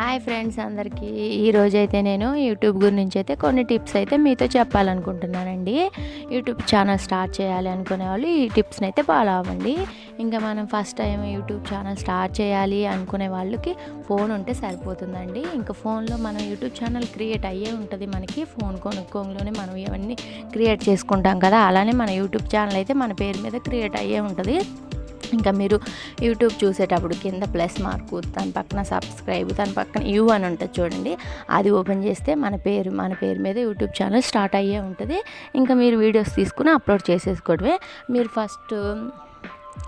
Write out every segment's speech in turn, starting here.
Hi friends అందరికీ. ఈరోజు అయితే నేను యూట్యూబ్ గురించి అయితే కొన్ని టిప్స్ అయితే మీతో చెప్పాలనుకుంటున్నానండి. యూట్యూబ్ ఛానల్ స్టార్ట్ చేయాలి అనుకునే వాళ్ళు ఈ టిప్స్ని అయితే ఫాలో అవ్వండి. ఇంకా మనం first time YouTube channel start చేయాలి అనుకునే వాళ్ళకి ఫోన్ ఉంటే సరిపోతుందండి. ఇంకా ఫోన్లో మనం యూట్యూబ్ ఛానల్ క్రియేట్ అయ్యే ఉంటుంది మనకి. ఫోన్ కొనుక్కోలోనే మనం ఇవన్నీ క్రియేట్ చేసుకుంటాం కదా. అలానే మన యూట్యూబ్ ఛానల్ అయితే మన పేరు మీద క్రియేట్ అయ్యే ఉంటుంది. ఇంకా మీరు యూట్యూబ్ చూసేటప్పుడు కింద ప్లస్ మార్కు దాని పక్కన సబ్స్క్రైబ్ దాని పక్కన యూ అని ఉంటుంది చూడండి. అది ఓపెన్ చేస్తే మన పేరు మన పేరు మీద యూట్యూబ్ ఛానల్ స్టార్ట్ అయ్యే ఉంటుంది. ఇంకా మీరు వీడియోస్ తీసుకుని అప్లోడ్ చేసేసుకోవడమే. మీరు ఫస్ట్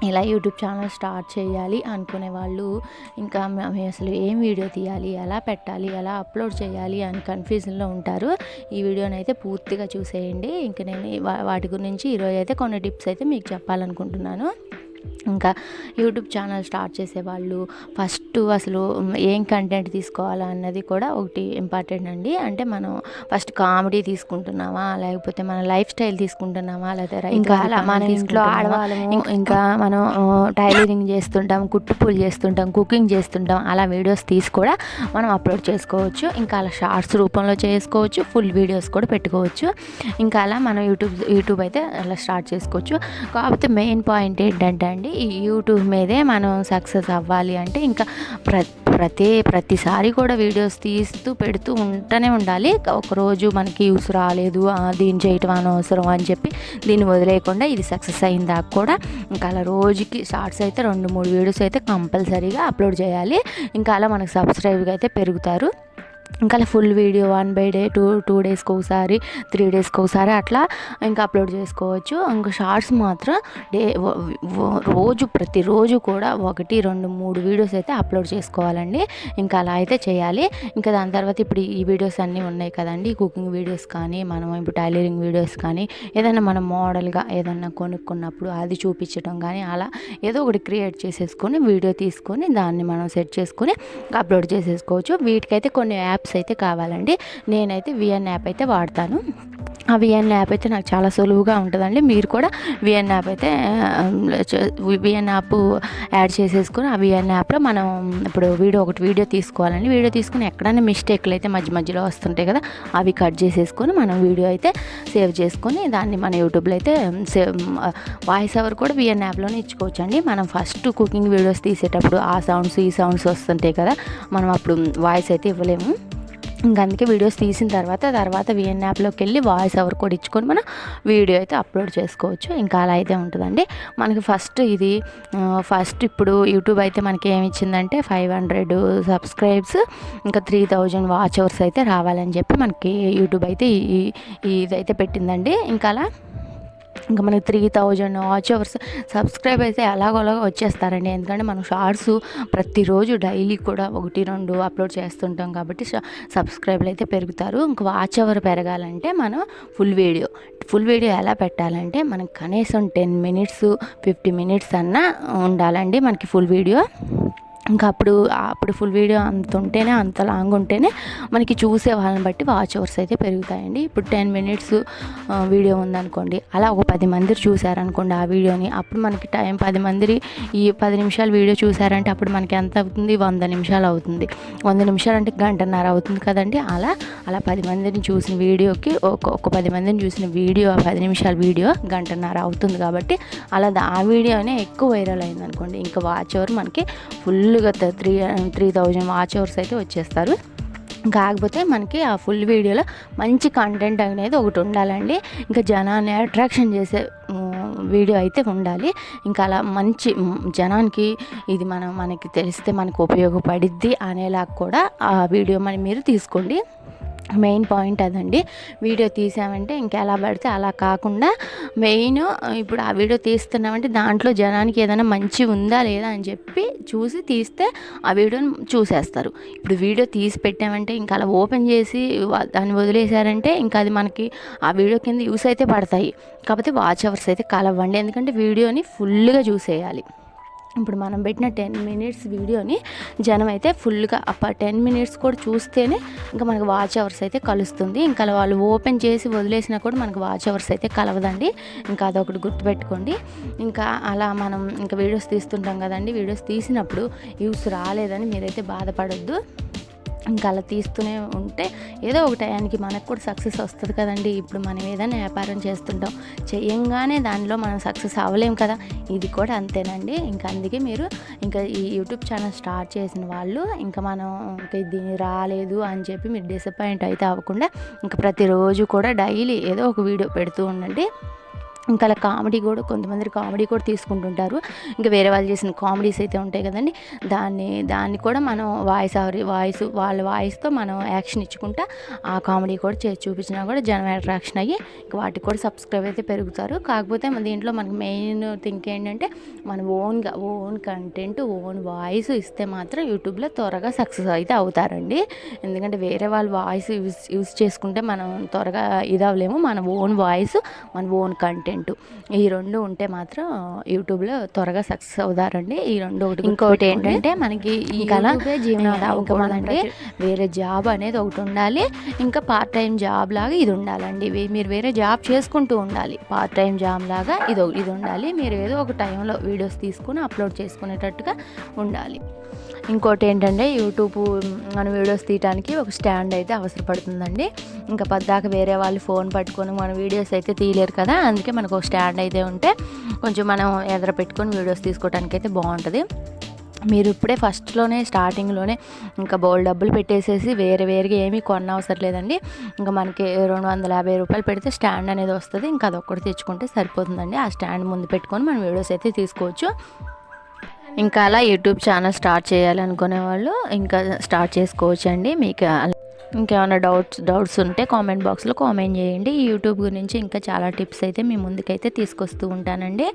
ఇలా యూట్యూబ్ ఛానల్ స్టార్ట్ చేయాలి అనుకునే వాళ్ళు ఇంకా మేము అసలు ఏం వీడియో తీయాలి ఎలా పెట్టాలి ఎలా అప్లోడ్ చేయాలి అని కన్ఫ్యూజన్లో ఉంటారు. ఈ వీడియోని అయితే పూర్తిగా చూసేయండి. ఇంకా నేను వా- వాటి గురించి ఈరోజు అయితే కొన్ని టిప్స్ అయితే మీకు చెప్పాలనుకుంటున్నాను. ఇంకా యూట్యూబ్ ఛానల్ స్టార్ట్ చేసేవాళ్ళు. ఫస్ట్ అసలు ఏం కంటెంట్ తీసుకోవాలా అన్నది కూడా ఒకటి ఇంపార్టెంట్ అండి. అంటే మనం ఫస్ట్ కామెడీ తీసుకుంటున్నామా? లేకపోతే మన లైఫ్ స్టైల్ తీసుకుంటున్నామా? లేదా ఇంకా అలా మన ఇంట్లో ఆడవాళ్ళము ఇంకా మనం టైలరింగ్ చేస్తుంటాం కుట్టు పూలు చేస్తుంటాం కుకింగ్ చేస్తుంటాం అలా వీడియోస్ తీసి కూడా మనం అప్లోడ్ చేసుకోవచ్చు. ఇంకా అలా షార్ట్స్ రూపంలో చేసుకోవచ్చు ఫుల్ వీడియోస్ కూడా పెట్టుకోవచ్చు. ఇంకా అలా మనం యూట్యూబ్ యూట్యూబ్ అయితే అలా స్టార్ట్ చేసుకోవచ్చు. కాకపోతే మెయిన్ పాయింట్ ఏంటంటే అండి. ఈ యూట్యూబ్ మీదే మనం సక్సెస్ అవ్వాలి అంటే ఇంకా ప్ర ప్రతి ప్రతిసారి కూడా వీడియోస్ తీస్తూ పెడుతూ ఉంటూనే ఉండాలి. ఒకరోజు మనకి యూస్ రాలేదు దీన్ని చేయటం అనవసరం అని చెప్పి దీన్ని వదిలేయకుండా ఇది సక్సెస్ అయిన దాకా కూడా ఇంకా అలా రోజుకి షార్ట్స్ అయితే రెండు మూడు వీడియోస్ అయితే కంపల్సరీగా అప్లోడ్ చేయాలి. ఇంకా అలా మనకు సబ్స్క్రైబ్గా అయితే పెరుగుతారు. ఇంకా అలా full video one by day two two డేస్కి ఒకసారి త్రీ డేస్కి ఒకసారి అట్లా ఇంకా అప్లోడ్ చేసుకోవచ్చు. ఇంకా షార్ట్స్ మాత్రం డే రోజు ప్రతిరోజు కూడా ఒకటి రెండు మూడు వీడియోస్ అయితే అప్లోడ్ చేసుకోవాలండి. ఇంకా అలా అయితే చేయాలి. ఇంకా దాని తర్వాత ఇప్పుడు ఈ వీడియోస్ అన్నీ ఉన్నాయి కదండి. కుకింగ్ వీడియోస్ కానీ మనం ఇప్పుడు టైలరింగ్ వీడియోస్ కానీ ఏదైనా మనం మోడల్గా ఏదైనా కొనుక్కున్నప్పుడు అది చూపించడం కానీ అలా ఏదో ఒకటి క్రియేట్ చేసేసుకొని వీడియో తీసుకొని దాన్ని మనం సెట్ చేసుకొని అప్లోడ్ చేసేసుకోవచ్చు. వీటికైతే కొన్ని యాప్స్ అయితే కావాలండి. నేనైతే విఎన్ యాప్ అయితే వాడతాను. ఆ విఎన్ యాప్ అయితే నాకు చాలా సులువుగా ఉంటుందండి. మీరు కూడా విఎన్ యాప్ అయితే విఎన్ యాప్ యాడ్ చేసేసుకుని ఆ విఎన్ యాప్లో మనం ఇప్పుడు వీడియో ఒకటి వీడియో తీసుకోవాలండి. వీడియో తీసుకుని ఎక్కడైనా మిస్టేక్లు అయితే మధ్య మధ్యలో వస్తుంటాయి కదా అవి కట్ చేసేసుకొని మనం వీడియో అయితే సేవ్ చేసుకొని దాన్ని మన యూట్యూబ్లో అయితే సేవ్ వాయిస్ ఓవర్ కూడా విఎన్ యాప్లోనే ఇచ్చుకోవచ్చండి. మనం ఫస్ట్ కుకింగ్ వీడియోస్ తీసేటప్పుడు ఆ సౌండ్స్ ఈ సౌండ్స్ వస్తుంటాయి కదా మనం అప్పుడు వాయిస్ అయితే ఇవ్వలేము. ఇంకా అందుకే వీడియోస్ తీసిన తర్వాత తర్వాత విఎన్ యాప్లోకి వెళ్ళి వాయిస్ ఓవర్ కూడా ఇచ్చుకొని మనం వీడియో అయితే అప్లోడ్ చేసుకోవచ్చు. ఇంకా అలా అయితే ఉంటుందండి. మనకి ఫస్ట్ ఇది ఫస్ట్ ఇప్పుడు యూట్యూబ్ అయితే మనకి ఏమి ఇచ్చిందంటే ఫైవ్ హండ్రెడ్ సబ్స్క్రైబ్స్ ఇంకా త్రీ థౌజండ్ వాచ్ అవర్స్ అయితే రావాలని చెప్పి మనకి యూట్యూబ్ అయితే ఈ ఈ- ఇదైతే పెట్టిందండి. ఇంకా అలా ఇంకా మనకి three thousand watch hours subscribe అయితే ఎలాగోలాగా వచ్చేస్తారండి. ఎందుకంటే మనం షార్ట్స్ ప్రతిరోజు డైలీ కూడా ఒకటి రెండు అప్లోడ్ చేస్తుంటాం కాబట్టి సబ్స్క్రైబ్లు అయితే పెరుగుతారు. ఇంకా వాచ్ అవర్ పెరగాలంటే మనం ఫుల్ వీడియో ఫుల్ వీడియో ఎలా పెట్టాలంటే మనకి కనీసం టెన్ మినిట్స్ ఫిఫ్టీ మినిట్స్ అన్నా ఉండాలండి మనకి ఫుల్ వీడియో ఇంకా అప్పుడు అప్పుడు ఫుల్ వీడియో అంత ఉంటేనే అంత లాంగ్ ఉంటేనే మనకి చూసే వాళ్ళని బట్టి వాచ్ అవర్స్ అయితే పెరుగుతాయండి. ఇప్పుడు టెన్ మినిట్స్ వీడియో ఉందనుకోండి అలా ఒక పది మంది చూసారనుకోండి ఆ వీడియోని అప్పుడు మనకి టైం పది మంది ఈ పది నిమిషాలు వీడియో చూసారంటే అప్పుడు మనకి ఎంత అవుతుంది? వంద నిమిషాలు అవుతుంది. వంద నిమిషాలు అంటే గంటన్నర అవుతుంది కదండి. అలా అలా పది మందిని చూసిన వీడియోకి ఒక ఒక పది మందిని చూసిన వీడియో పది నిమిషాల వీడియో గంటన్నర అవుతుంది కాబట్టి అలా దా- ఆ వీడియోనే ఎక్కువ వైరల్ అయింది అనుకోండి ఇంకా వాచ్ అవర్ మనకి ఫుల్గా three three thousand watch hours అయితే వచ్చేస్తారు. కాకపోతే మనకి ఆ ఫుల్ వీడియోలో మంచి కంటెంట్ అనేది ఒకటి ఉండాలండి. ఇంకా జనాన్ని అట్రాక్షన్ చేసే వీడియో అయితే ఉండాలి. ఇంకా అలా మంచి జనానికి ఇది మనం మనకి తెలిస్తే మనకు ఉపయోగపడిద్ది అనేలా కూడా ఆ వీడియో మరి మీరు తీసుకోండి. మెయిన్ పాయింట్ అదండి. వీడియో తీసామంటే ఇంకా ఎలా పడితే అలా కాకుండా మెయిన్ ఇప్పుడు ఆ వీడియో తీస్తున్నామంటే దాంట్లో జనానికి ఏదైనా మంచి ఉందా లేదా అని చెప్పి చూసి తీస్తే ఆ వీడియోని చూసేస్తారు. ఇప్పుడు వీడియో తీసి పెట్టామంటే ఇంకా అలా ఓపెన్ చేసి దాన్ని వదిలేశారంటే ఇంకా అది మనకి ఆ వీడియో కింద యూస్ అయితే పడతాయి. కాకపోతే వాచ్ అవర్స్ అయితే కలవండి. ఎందుకంటే వీడియోని ఫుల్గా చూసేయాలి. ఇప్పుడు మనం పెట్టిన టెన్ మినిట్స్ వీడియోని జనం అయితే ఫుల్గా అప్ప టెన్ మినిట్స్ కూడా చూస్తేనే ఇంకా మనకు వాచ్ అవర్స్ అయితే కలుస్తుంది. ఇంకా వాళ్ళు ఓపెన్ చేసి వదిలేసినా కూడా మనకు వాచ్ అవర్స్ అయితే కలవదండి. ఇంకా అదొకటి గుర్తుపెట్టుకోండి. ఇంకా అలా మనం ఇంకా వీడియోస్ తీస్తుంటాం కదండి. వీడియోస్ తీసినప్పుడు యూస్ రాలేదని మీరైతే బాధపడొద్దు. ఇంకా అలా తీస్తూనే ఉంటే ఏదో ఒక టయానికి మనకు కూడా సక్సెస్ వస్తుంది కదండి. ఇప్పుడు మనం ఏదైనా వ్యాపారం చేస్తుంటాం చేయంగానే దానిలో మనం సక్సెస్ అవ్వలేం కదా. ఇది కూడా అంతేనండి. ఇంకా అందుకే మీరు ఇంకా ఈ యూట్యూబ్ ఛానల్ స్టార్ట్ చేసిన వాళ్ళు ఇంకా మనం ఇంకా దీన్ని రాలేదు అని చెప్పి మీరు డిసప్పాయింట్ అయితే అవ్వకుండా ఇంకా ప్రతిరోజు కూడా డైలీ ఏదో ఒక వీడియో పెడుతూ ఉండండి. ఇంకా అలా కామెడీ కూడా కొంతమంది కామెడీ కూడా తీసుకుంటుంటారు. ఇంకా వేరే వాళ్ళు చేసిన కామెడీస్ అయితే ఉంటాయి కదండి. దాన్ని దాన్ని కూడా మనం వాయిస్ వాయిస్ వాళ్ళ వాయిస్తో మనం యాక్షన్ ఇచ్చుకుంటా ఆ కామెడీ కూడా చేసి చూపించినా కూడా జనం అట్రాక్షన్ అయ్యి ఇంకా వాటికి కూడా సబ్స్క్రైబ్ అయితే పెరుగుతారు. కాకపోతే మన దీంట్లో మనకి మెయిన్ థింక్ ఏంటంటే మన ఓన్గా ఓన్ కంటెంట్ ఓన్ వాయిస్ ఇస్తే మాత్రం యూట్యూబ్లో త్వరగా సక్సెస్ అయితే అవుతారండి. ఎందుకంటే వేరే వాళ్ళ వాయిస్ యూస్ యూస్ చేసుకుంటే మనం త్వరగా ఇది అవ్వలేము మన ఓన్ వాయిస్ మన ఓన్ కంటెంట్ ఈ రెండు ఉంటే మాత్రం యూట్యూబ్లో త్వరగా సక్సెస్ అవుతారండి. ఈ రెండు ఒకటి ఇంకోటి ఏంటంటే మనకి ఈ కళ ఇంకా మనకి వేరే జాబ్ అనేది ఒకటి ఉండాలి. ఇంకా పార్ట్ టైం జాబ్ లాగా ఇది ఉండాలండి. మీరు వేరే జాబ్ చేసుకుంటూ ఉండాలి. పార్ట్ టైం జాబ్ లాగా ఇది ఇది ఉండాలి. మీరు ఏదో ఒక టైంలో వీడియోస్ తీసుకుని అప్లోడ్ చేసుకునేటట్టుగా ఉండాలి. ఇంకోటి ఏంటంటే యూట్యూబ్ మన వీడియోస్ తీయడానికి ఒక స్టాండ్ అయితే అవసరపడుతుందండి. ఇంకా పద్దాక వేరే వాళ్ళు ఫోన్ పట్టుకొని మన వీడియోస్ అయితే తీయలేరు కదా. అందుకే మనకు ఒక స్టాండ్ అయితే ఉంటే కొంచెం మనం ఎదుర పెట్టుకొని వీడియోస్ తీసుకోవడానికి అయితే బాగుంటుంది. మీరు ఇప్పుడే ఫస్ట్లోనే స్టార్టింగ్లోనే ఇంకా బౌల్ డబ్బులు పెట్టేసేసి వేరే వేరేగా ఏమీ కొన్న అవసరం లేదండి ఇంకా మనకి రెండు వందల యాభై రూపాయలు పెడితే స్టాండ్ అనేది వస్తుంది. ఇంకా అదొక్కటి తెచ్చుకుంటే సరిపోతుందండి. ఆ స్టాండ్ ముందు పెట్టుకొని మనం వీడియోస్ అయితే తీసుకోవచ్చు. ఇంకా అలా యూట్యూబ్ ఛానల్ స్టార్ట్ చేయాలనుకునే వాళ్ళు ఇంకా స్టార్ట్ చేసుకోవచ్చు అండి మీకు ఇంకేమైనా డౌట్స్ డౌట్స్ ఉంటే కామెంట్ బాక్స్లో కామెంట్ చేయండి. ఈ యూట్యూబ్ గురించి ఇంకా చాలా టిప్స్ అయితే మీ ముందుకైతే తీసుకొస్తూ ఉంటానండి.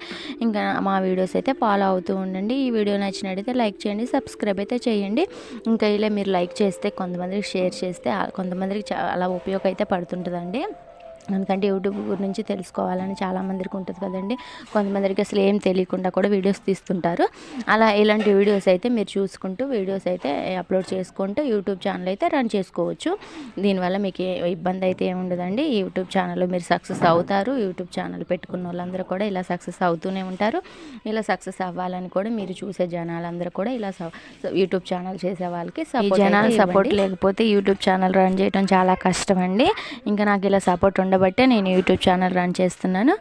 ఇంకా మా వీడియోస్ అయితే ఫాలో అవుతూ ఉండండి. ఈ వీడియో నచ్చినట్టయితే లైక్ చేయండి సబ్స్క్రైబ్ అయితే చేయండి. ఇంకా ఇలా మీరు లైక్ చేస్తే కొంతమందికి షేర్ చేస్తే కొంతమందికి చాలా ఉపయోగం అయితే పడుతుంటుందండి. ఎందుకంటే యూట్యూబ్ గురించి తెలుసుకోవాలని చాలామందికి ఉంటుంది కదండి. కొంతమందికి అసలు ఏం తెలియకుండా కూడా వీడియోస్ తీస్తుంటారు. అలా ఇలాంటి వీడియోస్ అయితే మీరు చూసుకుంటూ వీడియోస్ అయితే అప్లోడ్ చేసుకుంటూ యూట్యూబ్ ఛానల్ అయితే రన్ చేసుకోవచ్చు. దీనివల్ల మీకు ఇబ్బంది అయితే ఏమి ఉండదండి. ఈ యూట్యూబ్ ఛానల్లో మీరు సక్సెస్ అవుతారు. యూట్యూబ్ ఛానల్ పెట్టుకున్న వాళ్ళందరూ కూడా ఇలా సక్సెస్ అవుతూనే ఉంటారు. ఇలా సక్సెస్ అవ్వాలని కూడా మీరు చూసే జనాలందరూ కూడా ఇలా యూట్యూబ్ ఛానల్ చేసే వాళ్ళకి సపోర్ట్ జనాలు సపోర్ట్ లేకపోతే యూట్యూబ్ ఛానల్ రన్ చేయడం చాలా కష్టం అండి ఇంకా నాకు ఇలా సపోర్ట్ ఉండబట్టే నేను యూట్యూబ్ ఛానల్ రన్ చేస్తున్నాను.